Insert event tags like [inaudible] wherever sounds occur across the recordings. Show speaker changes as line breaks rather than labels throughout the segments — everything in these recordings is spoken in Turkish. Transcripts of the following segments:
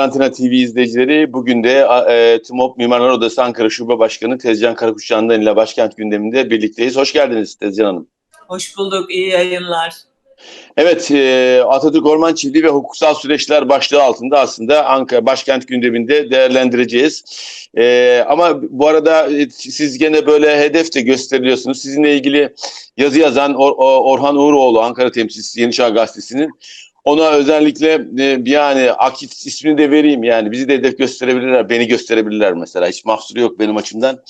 Karantina TV izleyicileri bugün de e, TMOP Mimarlar Odası Ankara Şube Başkanı Tezcan Karakuşçı'ndan ile başkent gündeminde birlikteyiz. Hoş geldiniz Tezcan Hanım.
Hoş bulduk, iyi yayınlar.
Evet, e, Atatürk Orman Çiftliği ve Hukuksal Süreçler başlığı altında aslında Ankara başkent gündeminde değerlendireceğiz. E, ama bu arada e, siz gene böyle hedef de gösteriliyorsunuz. Sizinle ilgili yazı yazan Or- Orhan Uğuroğlu, Ankara temsilcisi Yeni Çağ Gazetesi'nin ona özellikle e, yani Akit ismini de vereyim yani bizi de hedef gösterebilirler, beni gösterebilirler mesela. Hiç mahsuru yok benim açımdan.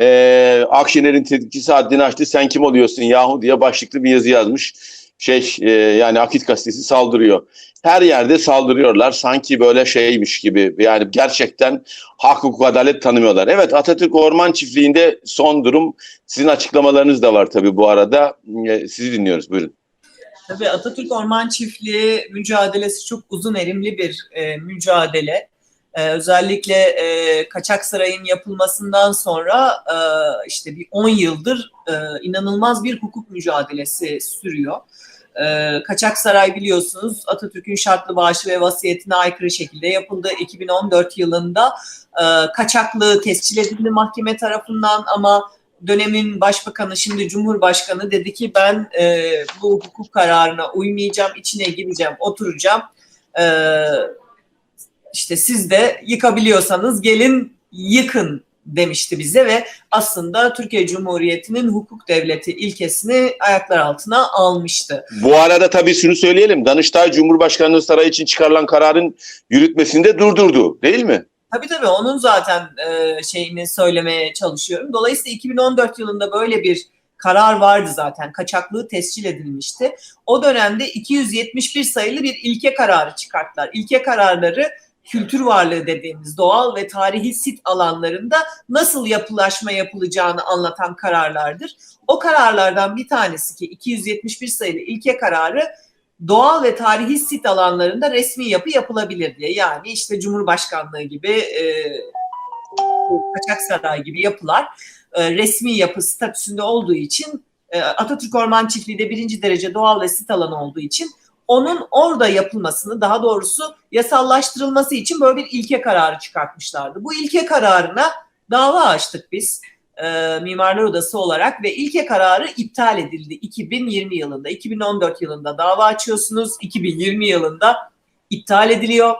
Ee, Akşener'in tetkikçisi haddini açtı sen kim oluyorsun yahu diye başlıklı bir yazı yazmış. Şey e, yani Akit gazetesi saldırıyor. Her yerde saldırıyorlar sanki böyle şeymiş gibi yani gerçekten hak hukuk adalet tanımıyorlar. Evet Atatürk Orman Çiftliği'nde son durum sizin açıklamalarınız da var tabii bu arada. E, sizi dinliyoruz buyurun.
Tabii Atatürk Orman Çiftliği mücadelesi çok uzun erimli bir e, mücadele. E, özellikle e, Kaçak Saray'ın yapılmasından sonra e, işte bir 10 yıldır e, inanılmaz bir hukuk mücadelesi sürüyor. E, Kaçak Saray biliyorsunuz Atatürk'ün şartlı bağışı ve vasiyetine aykırı şekilde yapıldı. 2014 yılında e, kaçaklığı tescil edildi mahkeme tarafından ama dönemin başbakanı şimdi cumhurbaşkanı dedi ki ben e, bu hukuk kararına uymayacağım, içine gireceğim, oturacağım. E, işte siz de yıkabiliyorsanız gelin yıkın demişti bize ve aslında Türkiye Cumhuriyeti'nin hukuk devleti ilkesini ayaklar altına almıştı.
Bu arada tabii şunu söyleyelim. Danıştay Cumhurbaşkanlığı Sarayı için çıkarılan kararın yürütmesini de durdurdu değil mi?
Tabii tabii onun zaten e, şeyini söylemeye çalışıyorum. Dolayısıyla 2014 yılında böyle bir karar vardı zaten. Kaçaklığı tescil edilmişti. O dönemde 271 sayılı bir ilke kararı çıkarttılar. İlke kararları kültür varlığı dediğimiz doğal ve tarihi sit alanlarında nasıl yapılaşma yapılacağını anlatan kararlardır. O kararlardan bir tanesi ki 271 sayılı ilke kararı doğal ve tarihi sit alanlarında resmi yapı yapılabilir diye. Yani işte Cumhurbaşkanlığı gibi, e, Kaçak Saray gibi yapılar e, resmi yapı statüsünde olduğu için e, Atatürk Orman Çiftliği de birinci derece doğal ve sit alanı olduğu için onun orada yapılmasını daha doğrusu yasallaştırılması için böyle bir ilke kararı çıkartmışlardı. Bu ilke kararına dava açtık biz e, Mimarlar Odası olarak ve ilke kararı iptal edildi 2020 yılında. 2014 yılında dava açıyorsunuz, 2020 yılında iptal ediliyor.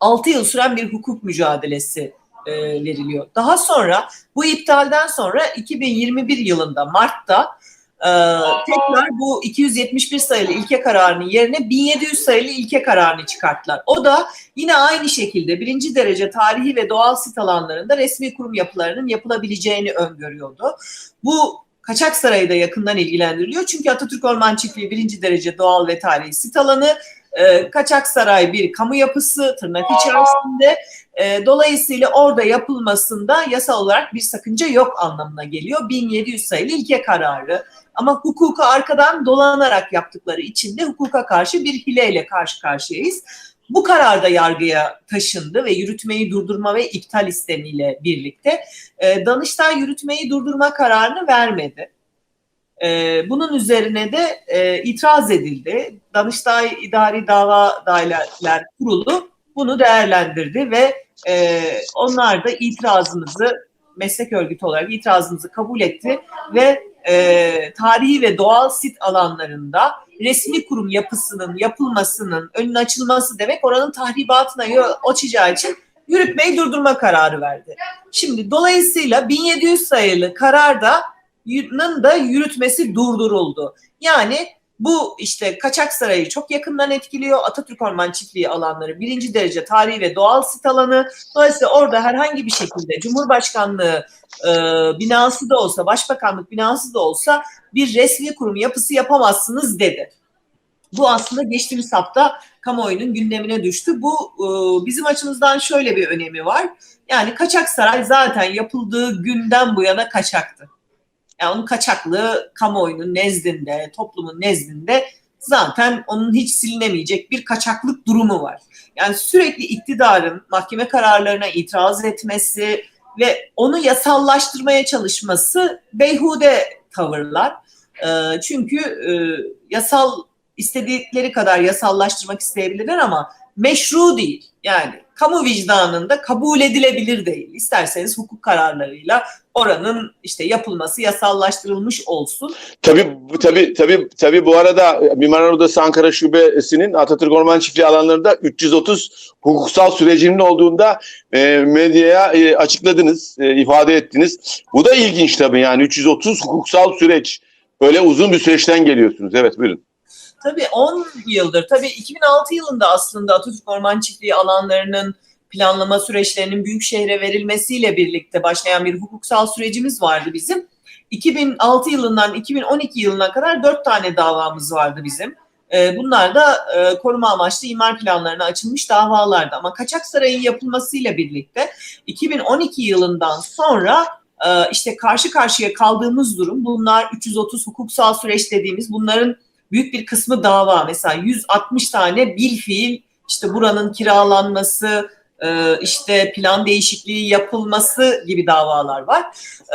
6 yıl süren bir hukuk mücadelesi e, veriliyor. Daha sonra bu iptalden sonra 2021 yılında Mart'ta e, tekrar bu 271 sayılı ilke kararının yerine 1700 sayılı ilke kararını çıkarttılar. O da yine aynı şekilde birinci derece tarihi ve doğal sit alanlarında resmi kurum yapılarının yapılabileceğini öngörüyordu. Bu Kaçak Sarayı da yakından ilgilendiriliyor. Çünkü Atatürk Orman Çiftliği birinci derece doğal ve tarihi sit alanı. E, Kaçak Saray bir kamu yapısı tırnak içerisinde. E, dolayısıyla orada yapılmasında yasal olarak bir sakınca yok anlamına geliyor. 1700 sayılı ilke kararı. Ama hukuku arkadan dolanarak yaptıkları için de hukuka karşı bir hileyle karşı karşıyayız. Bu karar da yargıya taşındı ve yürütmeyi durdurma ve iptal istemiyle birlikte e, Danıştay yürütmeyi durdurma kararını vermedi. E, bunun üzerine de e, itiraz edildi. Danıştay İdari Dava Daireler Kurulu bunu değerlendirdi ve e, onlar da itirazımızı meslek örgütü olarak itirazımızı kabul etti ve e, tarihi ve doğal sit alanlarında resmi kurum yapısının yapılmasının önün açılması demek oranın tahribatına yol açacağı için yürütmeyi durdurma kararı verdi. Şimdi dolayısıyla 1700 sayılı kararda da yürütmesi durduruldu. Yani bu işte Kaçak Sarayı çok yakından etkiliyor. Atatürk Orman Çiftliği alanları birinci derece tarihi ve doğal sit alanı. Dolayısıyla orada herhangi bir şekilde Cumhurbaşkanlığı e, binası da olsa, Başbakanlık binası da olsa bir resmi kurum yapısı yapamazsınız dedi. Bu aslında geçtiğimiz hafta kamuoyunun gündemine düştü. Bu e, bizim açımızdan şöyle bir önemi var. Yani Kaçak Saray zaten yapıldığı günden bu yana kaçaktı. Yani onun kaçaklığı kamuoyunun nezdinde, toplumun nezdinde zaten onun hiç silinemeyecek bir kaçaklık durumu var. Yani sürekli iktidarın mahkeme kararlarına itiraz etmesi ve onu yasallaştırmaya çalışması beyhude tavırlar. E, çünkü e, yasal istedikleri kadar yasallaştırmak isteyebilirler ama meşru değil. Yani kamu vicdanında kabul edilebilir değil. İsterseniz hukuk kararlarıyla oranın işte yapılması yasallaştırılmış olsun.
Tabii tabii tabii tabii bu arada Mimarlar Odası Ankara Şubesi'nin Atatürk Orman Çiftliği alanlarında 330 hukuksal sürecinin olduğunda e, medyaya e, açıkladınız, e, ifade ettiniz. Bu da ilginç tabii yani 330 hukuksal süreç. Öyle uzun bir süreçten geliyorsunuz. Evet buyurun.
Tabii 10 yıldır, tabii 2006 yılında aslında Atatürk Orman Çiftliği alanlarının planlama süreçlerinin büyük şehre verilmesiyle birlikte başlayan bir hukuksal sürecimiz vardı bizim. 2006 yılından 2012 yılına kadar 4 tane davamız vardı bizim. Ee, Bunlar da e, koruma amaçlı imar planlarına açılmış davalardı. Ama Kaçak Saray'ın yapılmasıyla birlikte 2012 yılından sonra e, işte karşı karşıya kaldığımız durum bunlar 330 hukuksal süreç dediğimiz bunların büyük bir kısmı dava. Mesela 160 tane bil fiil işte buranın kiralanması, e, işte plan değişikliği yapılması gibi davalar var.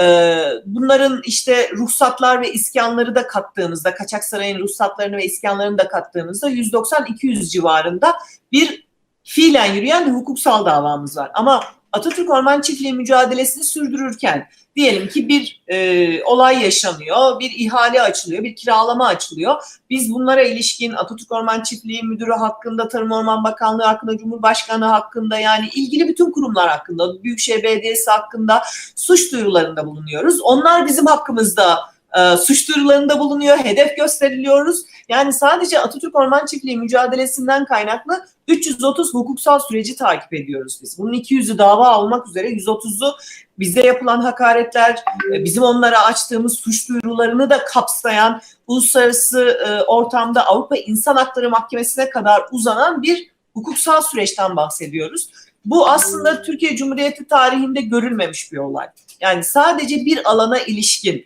E, Bunların işte ruhsatlar ve iskanları da kattığımızda, Kaçak Saray'ın ruhsatlarını ve iskanlarını da kattığımızda 190-200 civarında bir fiilen yürüyen bir hukuksal davamız var. Ama Atatürk Orman Çiftliği mücadelesini sürdürürken diyelim ki bir e, olay yaşanıyor, bir ihale açılıyor, bir kiralama açılıyor. Biz bunlara ilişkin Atatürk Orman Çiftliği Müdürü hakkında, Tarım Orman Bakanlığı hakkında, Cumhurbaşkanı hakkında yani ilgili bütün kurumlar hakkında, Büyükşehir Belediyesi hakkında suç duyurularında bulunuyoruz. Onlar bizim hakkımızda e, suç duyurularında bulunuyor, hedef gösteriliyoruz. Yani sadece Atatürk Orman Çiftliği mücadelesinden kaynaklı 330 hukuksal süreci takip ediyoruz biz. Bunun 200'ü dava olmak üzere 130'u bize yapılan hakaretler, e, bizim onlara açtığımız suç duyurularını da kapsayan uluslararası e, ortamda Avrupa İnsan Hakları Mahkemesi'ne kadar uzanan bir hukuksal süreçten bahsediyoruz. Bu aslında Türkiye Cumhuriyeti tarihinde görülmemiş bir olay. Yani sadece bir alana ilişkin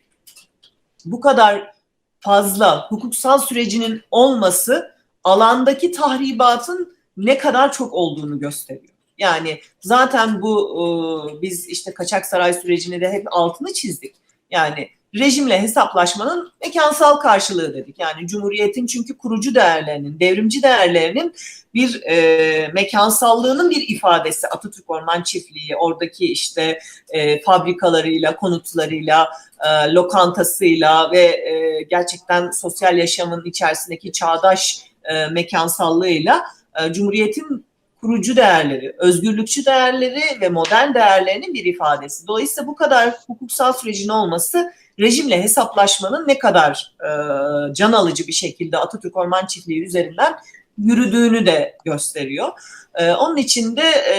bu kadar fazla hukuksal sürecinin olması alandaki tahribatın ne kadar çok olduğunu gösteriyor. Yani zaten bu e, biz işte kaçak saray sürecini de hep altını çizdik. Yani rejimle hesaplaşmanın mekansal karşılığı dedik. Yani Cumhuriyet'in çünkü kurucu değerlerinin, devrimci değerlerinin bir e, mekansallığının bir ifadesi Atatürk Orman Çiftliği, oradaki işte e, fabrikalarıyla, konutlarıyla, e, lokantasıyla ve e, gerçekten sosyal yaşamın içerisindeki çağdaş e, mekansallığıyla e, Cumhuriyet'in kurucu değerleri, özgürlükçü değerleri ve modern değerlerinin bir ifadesi. Dolayısıyla bu kadar hukuksal sürecin olması rejimle hesaplaşmanın ne kadar e, can alıcı bir şekilde Atatürk Orman Çiftliği üzerinden yürüdüğünü de gösteriyor. E, onun için de e,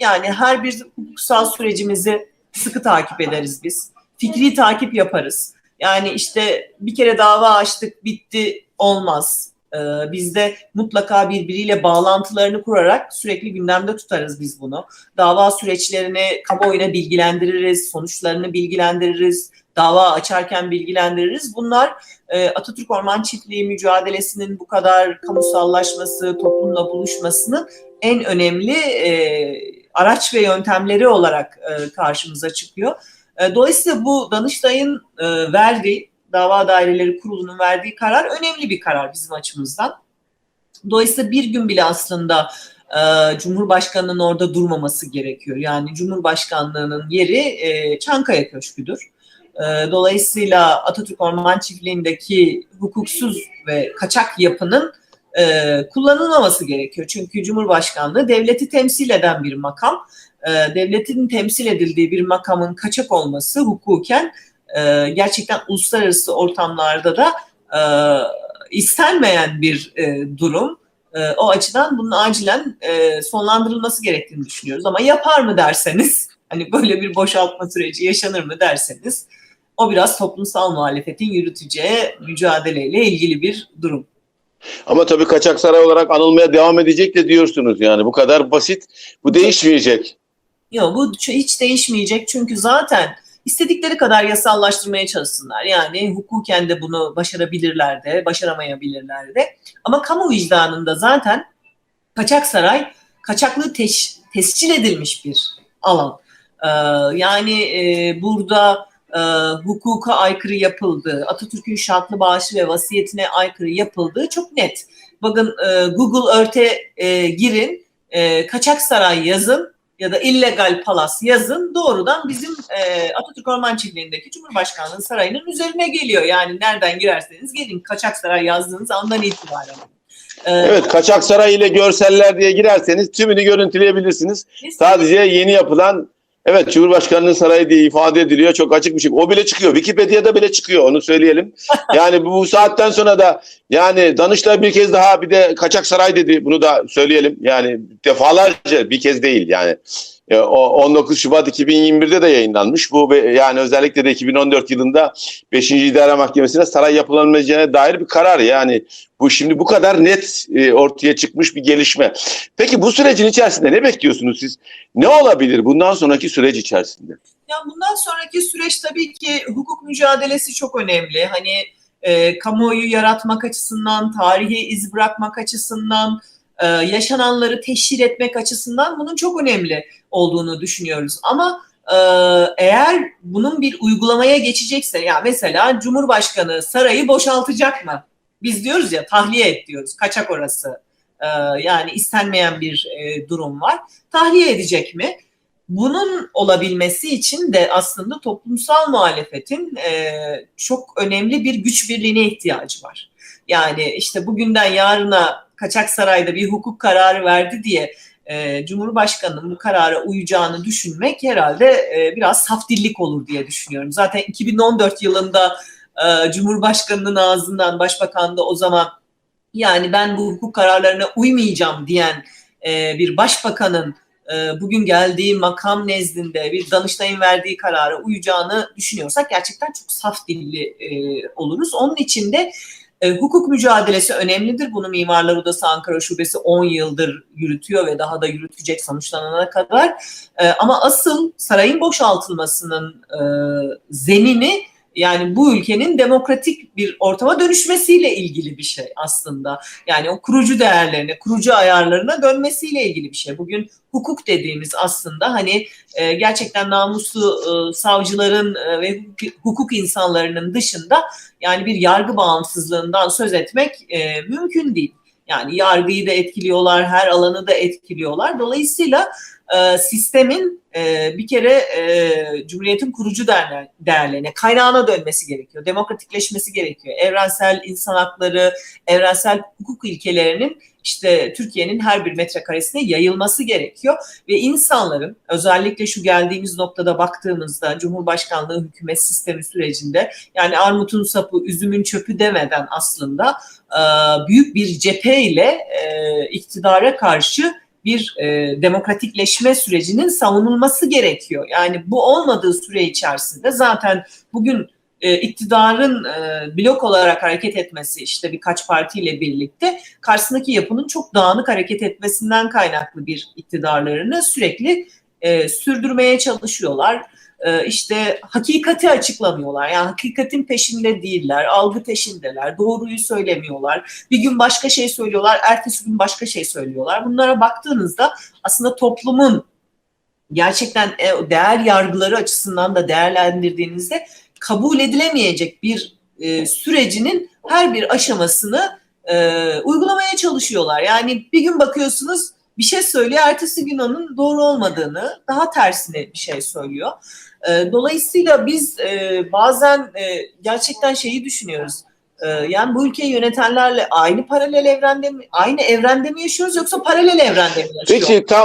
yani her bir hukuksal sürecimizi sıkı takip ederiz biz. Fikri takip yaparız. Yani işte bir kere dava açtık bitti olmaz. Ee, biz de mutlaka birbiriyle bağlantılarını kurarak sürekli gündemde tutarız biz bunu. Dava süreçlerini kamuoyuna bilgilendiririz, sonuçlarını bilgilendiririz, dava açarken bilgilendiririz. Bunlar e, Atatürk Orman Çiftliği mücadelesinin bu kadar kamusallaşması, toplumla buluşmasının en önemli e, araç ve yöntemleri olarak e, karşımıza çıkıyor. Dolayısıyla bu Danıştay'ın verdiği Dava Daireleri Kurulu'nun verdiği karar önemli bir karar bizim açımızdan. Dolayısıyla bir gün bile aslında e, Cumhurbaşkanı'nın orada durmaması gerekiyor. Yani Cumhurbaşkanlığı'nın yeri e, Çankaya Köşkü'dür. E, dolayısıyla Atatürk Orman Çiftliği'ndeki hukuksuz ve kaçak yapının e, kullanılmaması gerekiyor. Çünkü Cumhurbaşkanlığı devleti temsil eden bir makam. E, devletin temsil edildiği bir makamın kaçak olması hukuken e, gerçekten uluslararası ortamlarda da e, istenmeyen bir e, durum. E, o açıdan bunun acilen e, sonlandırılması gerektiğini düşünüyoruz. Ama yapar mı derseniz, [laughs] hani böyle bir boşaltma süreci yaşanır mı derseniz, o biraz toplumsal muhalefetin yürüteceği mücadeleyle ilgili bir durum.
Ama tabii kaçak saray olarak anılmaya devam edecek de diyorsunuz yani bu kadar basit. Bu değişmeyecek.
Yok bu hiç değişmeyecek çünkü zaten istedikleri kadar yasallaştırmaya çalışsınlar. Yani hukuken de bunu başarabilirler de, başaramayabilirler de. Ama kamu vicdanında zaten kaçak saray, kaçaklığı teş, tescil edilmiş bir alan. Ee, yani e, burada e, hukuka aykırı yapıldığı, Atatürk'ün şartlı bağışı ve vasiyetine aykırı yapıldığı çok net. Bakın e, Google Earth'e e, girin, e, kaçak saray yazın ya da illegal palas yazın doğrudan bizim e, Atatürk Orman Çiftliği'ndeki Cumhurbaşkanlığı Sarayı'nın üzerine geliyor. Yani nereden girerseniz gelin kaçak saray yazdığınız andan itibaren. E,
Evet Kaçak Saray ile görseller diye girerseniz tümünü görüntüleyebilirsiniz. Sadece yeni yapılan evet Cumhurbaşkanlığı Sarayı diye ifade ediliyor. Çok açık bir şey. O bile çıkıyor. Wikipedia'da bile çıkıyor. Onu söyleyelim. [laughs] Yani bu, bu saatten sonra da yani Danıştay bir kez daha bir de Kaçak Saray dedi. Bunu da söyleyelim. Yani defalarca bir kez değil yani. E, o 19 Şubat 2021'de de yayınlanmış. Bu yani özellikle de 2014 yılında 5. İdare Mahkemesi'ne saray yapılamayacağına dair bir karar. Yani bu şimdi bu kadar net e, ortaya çıkmış bir gelişme. Peki bu sürecin içerisinde ne bekliyorsunuz siz? Ne olabilir bundan sonraki süreç içerisinde?
Ya bundan sonraki süreç tabii ki hukuk mücadelesi çok önemli. Hani e, kamuoyu yaratmak açısından, tarihe iz bırakmak açısından, e, yaşananları teşhir etmek açısından bunun çok önemli olduğunu düşünüyoruz. Ama e, eğer bunun bir uygulamaya geçecekse, ya mesela Cumhurbaşkanı sarayı boşaltacak mı? Biz diyoruz ya tahliye et diyoruz, kaçak orası. E, yani istenmeyen bir durum var. Tahliye edecek mi? bunun olabilmesi için de aslında toplumsal muhalefetin çok önemli bir güç birliğine ihtiyacı var. Yani işte bugünden yarına Kaçak Saray'da bir hukuk kararı verdi diye e, Cumhurbaşkanı'nın bu karara uyacağını düşünmek herhalde e, biraz saf dillik olur diye düşünüyorum. Zaten 2014 yılında e, Cumhurbaşkanı'nın ağzından Başbakan da o zaman yani ben bu hukuk kararlarına uymayacağım diyen e, bir başbakanın e, bugün geldiği makam nezdinde bir Danıştay'ın verdiği karara uyacağını düşünüyorsak gerçekten çok saf dilli e, oluruz. Onun için de e, hukuk mücadelesi önemlidir. Bunu Mimarlar Odası Ankara Şubesi 10 yıldır yürütüyor ve daha da yürütecek sonuçlanana kadar. E, ama asıl sarayın boşaltılmasının e, zemini yani bu ülkenin demokratik bir ortama dönüşmesiyle ilgili bir şey aslında. Yani o kurucu değerlerine, kurucu ayarlarına dönmesiyle ilgili bir şey. Bugün hukuk dediğimiz aslında hani e, gerçekten namuslu e, savcıların e, ve hukuk, insanlarının dışında yani bir yargı bağımsızlığından söz etmek e, mümkün değil. Yani yargıyı da etkiliyorlar, her alanı da etkiliyorlar. Dolayısıyla e, sistemin e, bir kere e, Cumhuriyet'in kurucu değerler, değerlerine, kaynağına dönmesi gerekiyor. Demokratikleşmesi gerekiyor. Evrensel insan hakları, evrensel hukuk ilkelerinin işte Türkiye'nin her bir metrekaresine yayılması gerekiyor. Ve insanların özellikle şu geldiğimiz noktada baktığımızda Cumhurbaşkanlığı hükümet sistemi sürecinde yani armutun sapı, üzümün çöpü demeden aslında büyük bir cepheyle e, iktidara karşı bir e, demokratikleşme sürecinin savunulması gerekiyor. Yani bu olmadığı süre içerisinde zaten bugün e, iktidarın e, blok olarak hareket etmesi işte birkaç partiyle birlikte karşısındaki yapının çok dağınık hareket etmesinden kaynaklı bir iktidarlarını sürekli e, sürdürmeye çalışıyorlar. E, işte hakikati açıklamıyorlar. Yani hakikatin peşinde değiller, algı peşindeler, doğruyu söylemiyorlar. Bir gün başka şey söylüyorlar, ertesi gün başka şey söylüyorlar. Bunlara baktığınızda aslında toplumun gerçekten e, değer yargıları açısından da değerlendirdiğinizde kabul edilemeyecek bir e, sürecinin her bir aşamasını uygulamaya çalışıyorlar. Yani bir gün bakıyorsunuz bir şey söylüyor, ertesi gün onun doğru olmadığını, daha tersine bir şey söylüyor. E, dolayısıyla biz e, bazen e, gerçekten şeyi düşünüyoruz. E, yani bu ülkeyi yönetenlerle aynı paralel evrende mi, aynı evrende mi yaşıyoruz yoksa paralel evrende mi yaşıyoruz?
Peki tam